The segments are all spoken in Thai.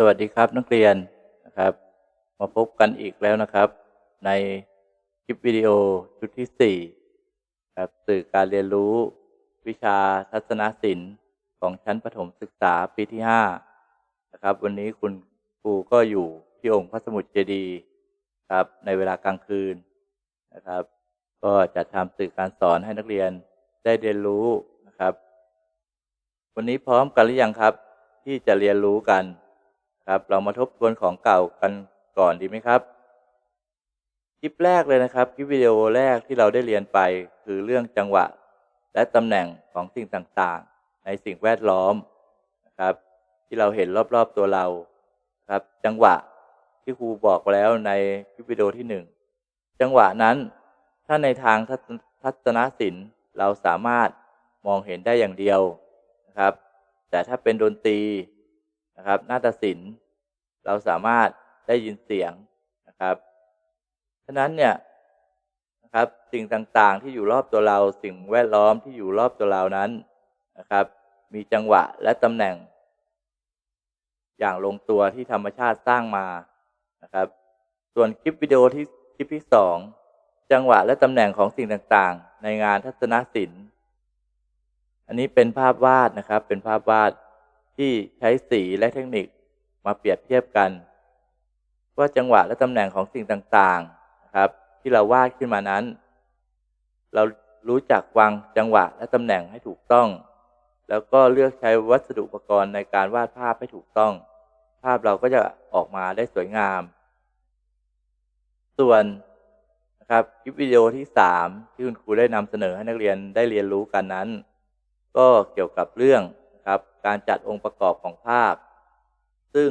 สวัสดีครับนักเรียนนะครับ มาพบกันอีกแล้วนะครับ ในคลิปวิดีโอชุดที่สี่ครับสื่อการเรียนรู้ วิชาทัศนศิลป์ของชั้นประถมศึกษาปีที่ห้านะครับ วันนี้คุณครูก็อยู่ที่องค์พระสมุทรเจดีย์ครับ ในเวลากลางคืนนะครับ ก็จะทำสื่อการสอนให้นักเรียนได้เรียนรู้นะครับ วันนี้พร้อมกันหรือยังครับ ที่จะเรียนรู้กัน ครับ เรามาทบทวนของเก่ากันก่อนดีไหมครับ คลิปแรกเลยนะครับ คลิปวิดีโอแรกที่เราได้เรียนไปคือเรื่องจังหวะ และตำแหน่งของสิ่งต่างๆ ในสิ่งแวดล้อมนะครับ ที่เราเห็นรอบๆตัวเราครับ จังหวะที่ครูบอกแล้วในคลิปวิดีโอที่หนึ่งจังหวะนั้น ถ้าในทางทัศทัศนศิลป์เราสามารถมองเห็นได้อย่างเดียวนะครับ แต่ถ้าเป็นดนตรีนะครับนาฏศิลป์ เราสามารถได้ยินเสียงนะครับฉะนั้นเนี่ยนะครับสิ่งต่างๆที่อยู่รอบตัวเรา สิ่งแวดล้อมที่อยู่รอบตัวเรานั้นนะครับ มีจังหวะและตำแหน่ง อย่างลงตัวที่ธรรมชาติสร้างมานะครับ ส่วนคลิปวิดีโอที่คลิปที่สองจังหวะและตำแหน่งของสิ่งต่างๆ ในงานทัศนศิลป์ อันนี้เป็นภาพวาดนะครับ เป็นภาพวาดที่ใช้สีและเทคนิค มาเปรียบเทียบกัน ว่าจังหวะและตำแหน่งของสิ่งต่างๆนะครับ ที่เราวาดขึ้นมานั้น เรารู้จักวางจังหวะและตำแหน่งให้ถูกต้อง แล้วก็เลือกใช้วัสดุอุปกรณ์ในการวาดภาพให้ถูกต้อง ภาพเราก็จะออกมาได้สวยงาม ส่วนนะครับคลิปวิดีโอที่สามที่คุณครูได้นำเสนอให้นักเรียนได้เรียนรู้กันนั้น ก็เกี่ยวกับเรื่องนะครับการจัดองค์ประกอบของภาพ ซึ่ง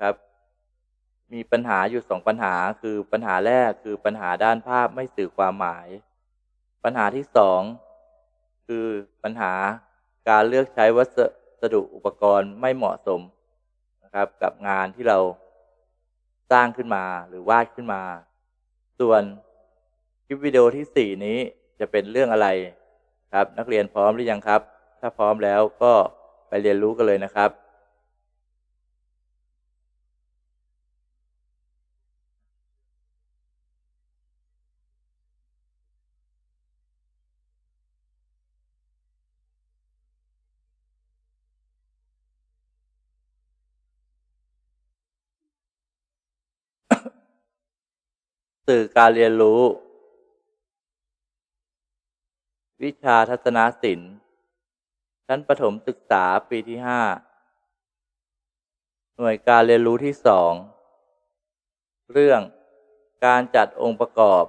ครับ มีปัญหาอยู่สองปัญหาคือปัญหาแรกคือปัญหาด้านภาพไม่สื่อความหมาย ปัญหาที่สองคือปัญหาการเลือกใช้วัสดุอุปกรณ์ไม่เหมาะสมนะครับ กับงานที่เราสร้างขึ้นมาหรือวาดขึ้นมา ส่วนคลิปวิดีโอที่สี่นี้จะเป็นเรื่องอะไรครับ นักเรียนพร้อมหรือยังครับ ถ้าพร้อมแล้วก็ไปเรียนรู้กันเลยนะครับ สื่อการเรียนรู้ วิชาทัศนศิลป์ชั้นประถมศึกษาปีที่ห้าหน่วยการเรียนรู้ที่สองเรื่องการจัดองค์ประกอบ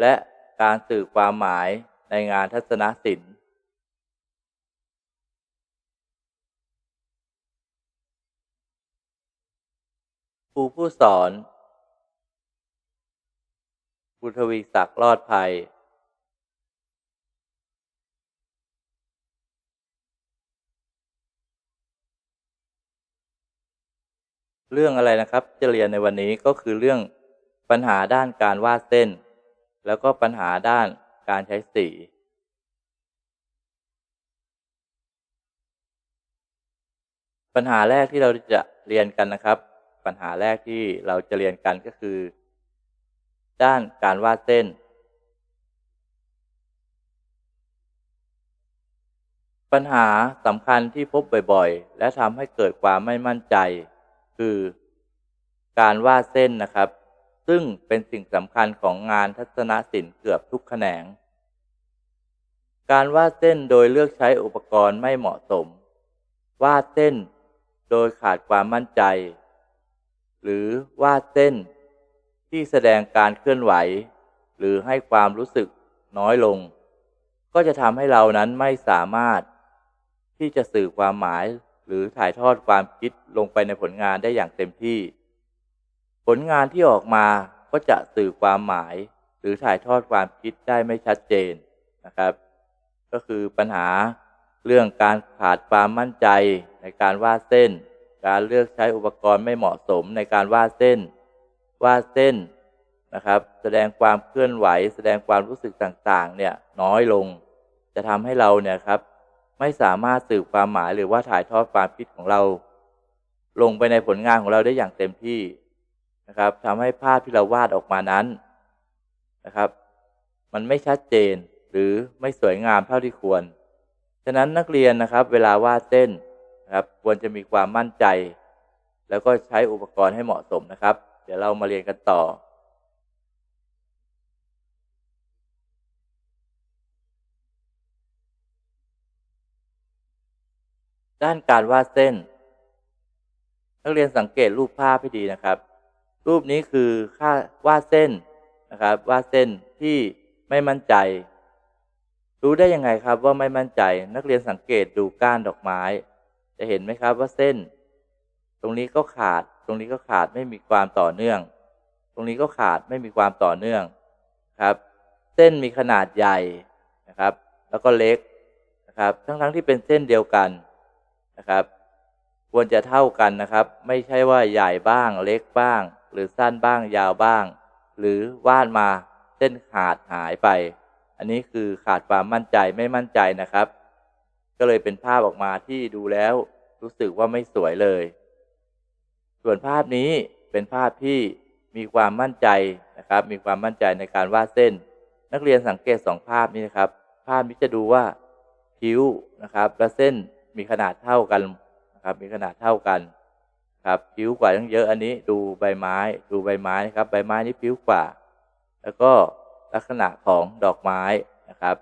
และการสื่อความหมายในงานทัศนศิลป์ครูผู้สอน ครูทวีศักดิ์รอดภัย เรื่องอะไรนะครับ จะเรียนในวันนี้ก็คือเรื่องปัญหาด้านการวาดเส้น แล้วก็ปัญหาด้านการใช้สีปัญหาแรกที่เราจะเรียนกันนะครับ ปัญหาแรกที่เราจะเรียนกันก็คือ ด้านการวาดเส้น ปัญหาสำคัญที่พบบ่อยๆ และทำให้เกิดความไม่มั่นใจ คือการวาดเส้นนะครับ ซึ่งเป็นสิ่งสำคัญของงานทัศนศิลป์เกือบทุกแขนง การวาดเส้นโดยเลือกใช้อุปกรณ์ไม่เหมาะสม วาดเส้นโดยขาดความมั่นใจ หรือวาดเส้น ที่แสดงการเคลื่อนไหว หรือให้ความรู้สึกน้อยลง ก็จะทำให้เรานั้นไม่สามารถ ที่จะสื่อความหมายหรือถ่ายทอดความคิดลงไปในผลงานได้อย่างเต็มที่ ผลงานที่ออกมาก็จะสื่อความหมาย หรือถ่ายทอดความคิดได้ไม่ชัดเจนนะครับ ก็คือปัญหาเรื่องการขาดความมั่นใจในการวาดเส้น การเลือกใช้อุปกรณ์ไม่เหมาะสมในการวาดเส้น วาดเส้นนะครับ แสดงความเคลื่อนไหว แสดงความรู้สึกต่างๆ เนี่ยน้อยลง จะทำให้เราเนี่ยครับ ไม่สามารถสื่อความหมายหรือว่าถ่ายทอดความคิดของเรา ลงไปในผลงานของเราได้อย่างเต็มที่นะครับทำให้ภาพที่เราวาดออกมานั้นนะครับ มันไม่ชัดเจนหรือไม่สวยงามเท่าที่ควร ฉะนั้นนักเรียนนะครับ เวลาวาดเส้นนะครับ ควรจะมีความมั่นใจ แล้วก็ใช้อุปกรณ์ให้เหมาะสมนะครับ ดี๋ยวเรามาเรียนกันต่อ ด้านการวาดเส้น นักเรียนสังเกตรูปภาพให้ดีนะครับ รูปนี้คือค่าวาดเส้นนะครับวาดเส้นที่ไม่มั่นใจ รู้ได้ยังไงครับว่าไม่มั่นใจ นักเรียนสังเกตดูก้านดอกไม้ จะเห็นไหมครับว่าเส้น ตรงนี้ก็ขาด รงนี้ก็ขาดไม่มีความต่อเนื่อง ตรงนี้ก็ขาดไม่มีความต่อเนื่องครับ เส้นมีขนาดใหญ่นะครับ แล้วก็เล็กนะครับ ทั้งๆทที่เป็นเส้นเดียวกันนะครับ ควรจะเท่ากันนะครับ ไม่ใช่ว่าใหญ่บ้าง เล็กบ้าง หรือสั้นบ้างยาวบ้าง หรือวาดมาเส้นขาดหายไป อันนี้คือขาดความมั่นใจไม่มั่นใจนะครับ ก็เลยเป็นภาพออกมาที่ดูแล้วรู้สึกว่าไม่สวยเลย ส่วนภาพนี้เป็นภาพที่มีความมั่นใจนะครับ มีความมั่นใจในการวาดเส้น นักเรียนสังเกตสองภาพนี้นะครับ ภาพนี้จะดูว่าคิ้วนะครับ และเส้นมีขนาดเท่ากันนะครับ มีขนาดเท่ากันครับผิวกว่าตั้งเยอะอันนี้ดูใบไม้ ดูใบไม้นะครับ ใบไม้นี้ผิวกว่า แล้วก็ลักษณะของดอกไม้นะครับ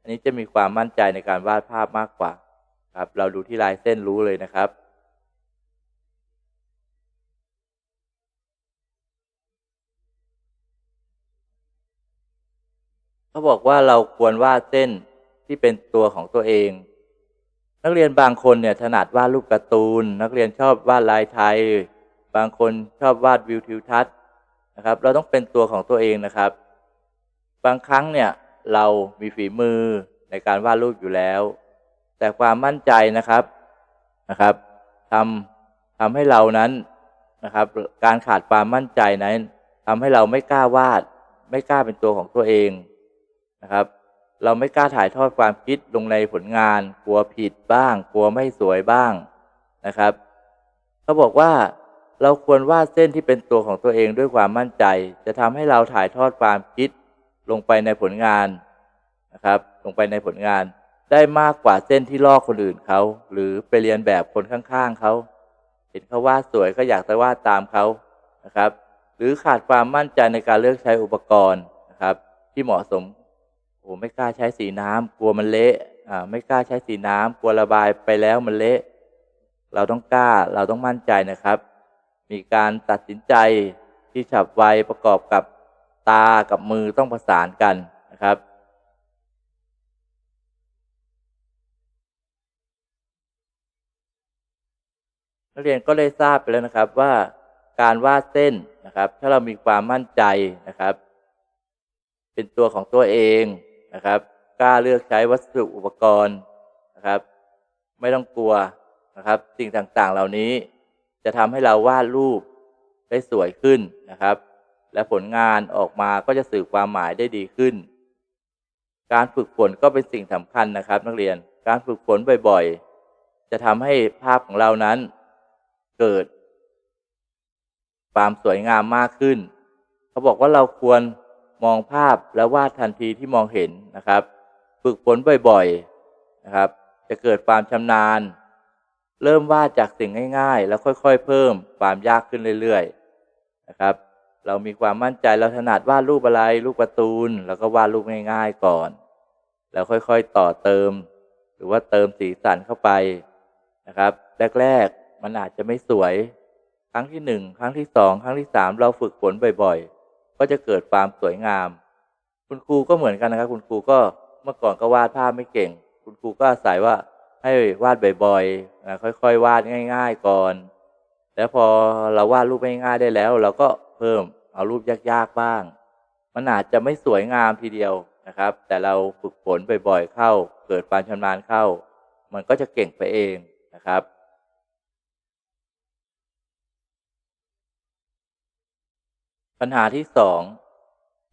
อันนี้จะมีความมั่นใจในการวาดภาพมากกว่า ครับ เราดูที่ลายเส้นรู้เลยนะครับ เขาบอกว่าเราควรวาดเส้นที่เป็นตัวของตัวเอง นักเรียนบางคนเนี่ยถนัดวาดรูปการ์ตูน นักเรียนชอบวาดลายไทย บางคนชอบวาดวิวทิวทัศน์นะครับ เราต้องเป็นตัวของตัวเองนะครับ บางครั้งเนี่ยเรามีฝีมือในการวาดรูปอยู่แล้ว แต่ความมั่นใจนะครับนะครับทำทำให้เรานั้นนะครับ การขาดความมั่นใจนั้นทำให้เราไม่กล้าวาด ไม่กล้าเป็นตัวของตัวเอง นะครับ เราไม่กล้าถ่ายทอดความคิดลงในผลงาน กลัวผิดบ้าง กลัวไม่สวยบ้างนะครับเขาบอกว่าเราควรวาดเส้นที่เป็นตัวของตัวเองด้วยความมั่นใจ จะทำให้เราถ่ายทอดความคิดลงไปในผลงานนะครับ ลงไปในผลงาน ได้มากกว่าเส้นที่ลอกคนอื่นเขาหรือไปเรียนแบบคนข้างๆเขาเห็นเขาวาดสวยก็อยากจะวาดตามเขานะครับ หรือขาดความมั่นใจในการเลือกใช้อุปกรณ์นะครับ ที่เหมาะสม อ้ไม่กล้าใช้สีน้ำกลัวมันเละอ่าไม่กล้าใช้สีน้ำกลัวระบายไปแล้วมันเละ เราต้องกล้าเราต้องมั่นใจนะครับ มีการตัดสินใจที่ฉับไวประกอบกับตากับมือต้องประสานกันนะครับนักเรียนก็ได้ทราบไปแล้วนะครับว่าการวาดเส้นนะครับ ถ้าเรามีความมั่นใจนะครับ เป็นตัวของตัวเอง นะครับ กล้าเลือกใช้วัสดุอุปกรณ์นะครับ ไม่ต้องกลัวนะครับ สิ่งต่างๆ เหล่านี้จะทำให้เราวาดรูปได้สวยขึ้นนะครับ และผลงานออกมาก็จะสื่อความหมายได้ดีขึ้น การฝึกฝนก็เป็นสิ่งสำคัญนะครับ นักเรียนการฝึกฝนบ่อยๆ จะทำให้ภาพของเรานั้น เกิด ความสวยงามมากขึ้น เขาบอกว่าเราควร มองภาพและวาดทันทีที่มองเห็นนะครับ ฝึกฝนบ่อยๆนะครับ จะเกิดความชำนาญ เริ่มวาดจากสิ่งง่าย ๆ แล้วค่อยๆ เพิ่มความยากขึ้นเรื่อยๆนะครับ เรามีความมั่นใจเราถนัดวาดรูปอะไรรูปการ์ตูนแล้วก็วาดรูปง่ายๆก่อน แล้วค่อยๆต่อเติม หรือว่าเติมสีสันเข้าไปนะครับแรกๆมันอาจจะไม่สวย ครั้งที่หนึ่งครั้งที่สองครั้งที่สามเราฝึกฝนบ่อยๆ ก็จะเกิดความสวยงาม คุณครูก็เหมือนกันนะครับ คุณครูก็เมื่อก่อนก็วาดภาพไม่เก่ง คุณครูก็อาศัยว่าให้วาดบ่อยๆนะค่อยๆ วาดง่าย ๆ ก่อน แล้วพอเราวาดรูปง่ายๆได้แล้ว เราก็เพิ่มเอารูปยากๆบ้าง มันอาจจะไม่สวยงามทีเดียวนะครับ แต่เราฝึกฝนบ่อยๆ เข้า เกิดความชำนาญเข้า มันก็จะเก่งไปเองนะครับ ปัญหาที่สอง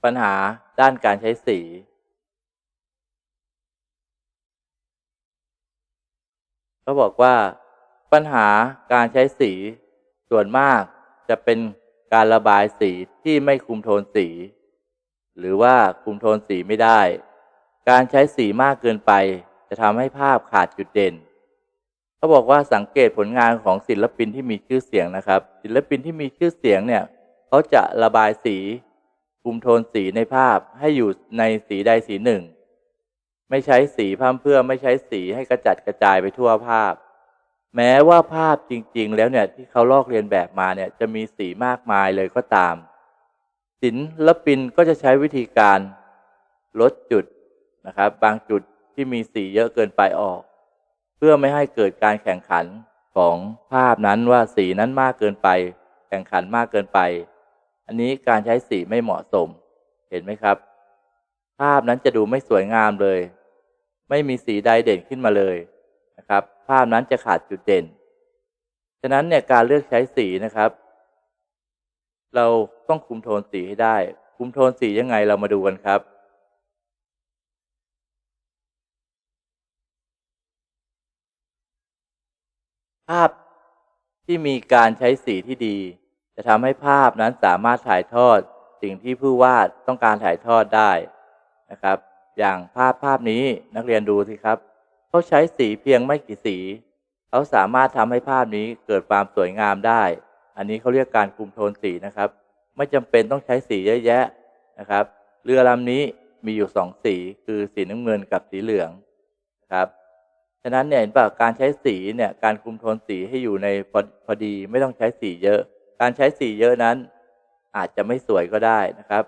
ปัญหาด้านการใช้สี เขาบอกว่าปัญหาการใช้สีส่วนมากจะเป็นการระบายสีที่ไม่คุมโทนสี หรือว่าคุมโทนสีไม่ได้ การใช้สีมากเกินไป จะทำให้ภาพขาดจุดเด่น เขาบอกว่าสังเกตผลงานของศิลปินที่มีชื่อเสียงนะครับ ศิลปินที่มีชื่อเสียงเนี่ย เขาจะระบายสีคุมโทนสีในภาพให้อยู่ในสีใดสีหนึ่ง ไม่ใช้สีพร่ำเพื่อไม่ใช้สีให้กระจัดกระจายไปทั่วภาพ แม้ว่าภาพจริง ๆ แล้วเนี่ยที่เขาลอกเรียนแบบมาเนี่ยจะมีสีมากมายเลยก็ตาม ศิลปินก็จะใช้วิธีการลดจุดนะครับ บางจุดที่มีสีเยอะเกินไปออก เพื่อไม่ให้เกิดการแข่งขันของภาพนั้นว่าสีนั้นมากเกินไป แข่งขันมากเกินไป อันนี้การใช้สีไม่เหมาะสม เห็นไหมครับ ภาพนั้นจะดูไม่สวยงามเลย ไม่มีสีใดเด่นขึ้นมาเลยนะครับ ภาพนั้นจะขาดจุดเด่น ฉะนั้นเนี่ยการเลือกใช้สีนะครับ เราต้องคุมโทนสีให้ได้ คุมโทนสียังไงเรามาดูกันครับภาพที่มีการใช้สีที่ดี จะทำให้ภาพนั้นสามารถถ่ายทอดสิ่งที่ผู้วาดต้องการถ่ายทอดได้นะครับ อย่างภาพภาพนี้นักเรียนดูสิครับเขาใช้สีเพียงไม่กี่สีเขาสามารถทำให้ภาพนี้เกิดความสวยงามได้ อันนี้เขาเรียกการคุมโทนสีนะครับ ไม่จำเป็นต้องใช้สีเยอะแยะนะครับ เรือลำนี้มีอยู่สองสีคือสีน้ำเงินกับสีเหลืองนะครับฉะนั้นเนี่ยเห็นป่ะการใช้สีเนี่ยการคุมโทนสีให้อยู่ในพอพอดีไม่ต้องใช้สีเยอะ การใช้สีเยอะนั้น อาจจะไม่สวยก็ได้นะครับ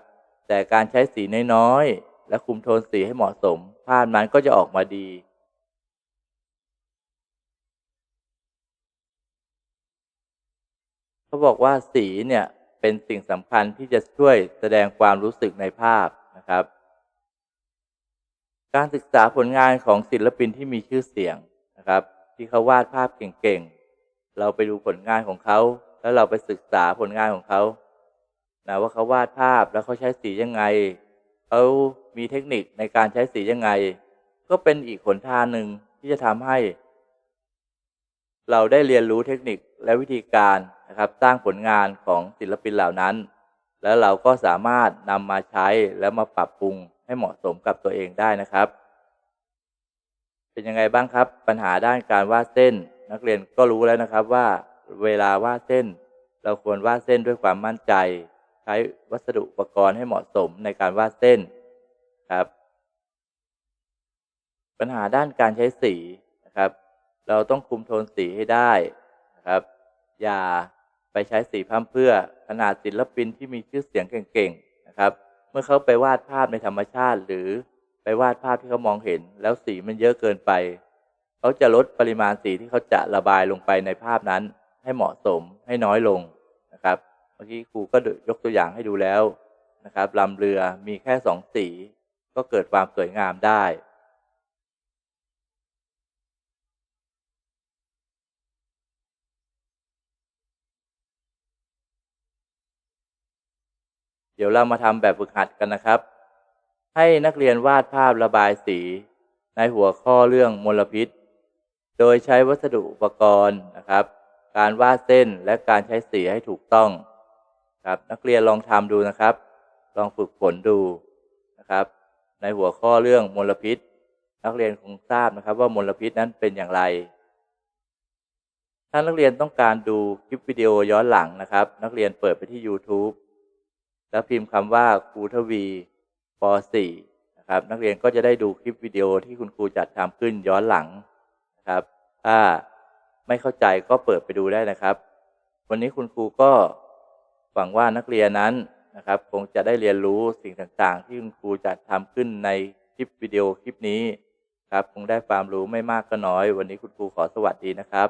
แต่การใช้สีน้อยๆและคุมโทนสีให้เหมาะสม ภาพนั้นก็จะออกมาดี เขาบอกว่าสีเนี่ยเป็นสิ่งสำคัญที่จะช่วยแสดงความรู้สึกในภาพนะครับ การศึกษาผลงานของศิลปินที่มีชื่อเสียงนะครับ ที่เขาวาดภาพเก่งๆ เราไปดูผลงานของเขา แล้วเราไปศึกษาผลงานของเขานะว่าเขาวาดภาพแล้วเขาใช้สียังไงเขามีเทคนิคในการใช้สียังไง ก็เป็นอีกหนทางหนึ่งที่จะทำให้ เราได้เรียนรู้เทคนิคและวิธีการนะครับ สร้างผลงานของศิลปินเหล่านั้น แล้วเราก็สามารถนำมาใช้แล้วมาปรับปรุงให้เหมาะสมกับตัวเองได้นะครับ เป็นยังไงบ้างครับ ปัญหาด้านการวาดเส้น นักเรียนก็รู้แล้วนะครับว่า เวลาวาดเส้น เราควรวาดเส้นด้วยความมั่นใจ ใช้วัสดุอุปกรณ์ให้เหมาะสมในการวาดเส้นครับ ปัญหาด้านการใช้สีนะครับ เราต้องคุมโทนสีให้ได้นะครับ อย่าไปใช้สีพั่มเพื่อขนาดศิลปินที่มีชื่อเสียงเก่งๆนะครับ เมื่อเขาไปวาดภาพในธรรมชาติ หรือไปวาดภาพที่เขามองเห็น แล้วสีมันเยอะเกินไป เขาจะลดปริมาณสีที่เขาจะระบายลงไปในภาพนั้น ให้เหมาะสมให้น้อยลงนะครับเมื่อกี้ครูก็ยกตัวอย่างให้ดูแล้วนะครับลำเรือมีแค่สองสี ก็เกิดความสวยงามได้ เดี๋ยวเรามาทำแบบฝึกหัดกันนะครับ ให้นักเรียนวาดภาพระบายสี ในหัวข้อเรื่องมลพิษ โดยใช้วัสดุอุปกรณ์นะครับ การวาดเส้นและการใช้สีให้ถูกต้อง ครับ นักเรียนลองทำดูนะครับ ลองฝึกฝนดูนะครับ ในหัวข้อเรื่องมลพิษ นักเรียนคงทราบนะครับ ว่ามลพิษนั้นเป็นอย่างไรถ้านักเรียนต้องการดูคลิปวิดีโอย้อนหลังนะครับ นักเรียนเปิดไปที่ YouTube แล้วพิมพ์คำว่าครูทวีป .4 นะครับนักเรียนก็จะได้ดูคลิปวิดีโอที่คุณครูจัดทำขึ้นย้อนหลังนะครับถ้า ไม่เข้าใจก็เปิดไปดูได้นะครับ วันนี้คุณครูก็หวังว่านักเรียนนั้นนะครับ คงจะได้เรียนรู้สิ่งต่างๆ ที่คุณครูจัดทำขึ้นในคลิปวิดีโอคลิปนี้ครับ คงได้ความรู้ไม่มากก็น้อย วันนี้คุณครูขอสวัสดีนะครับ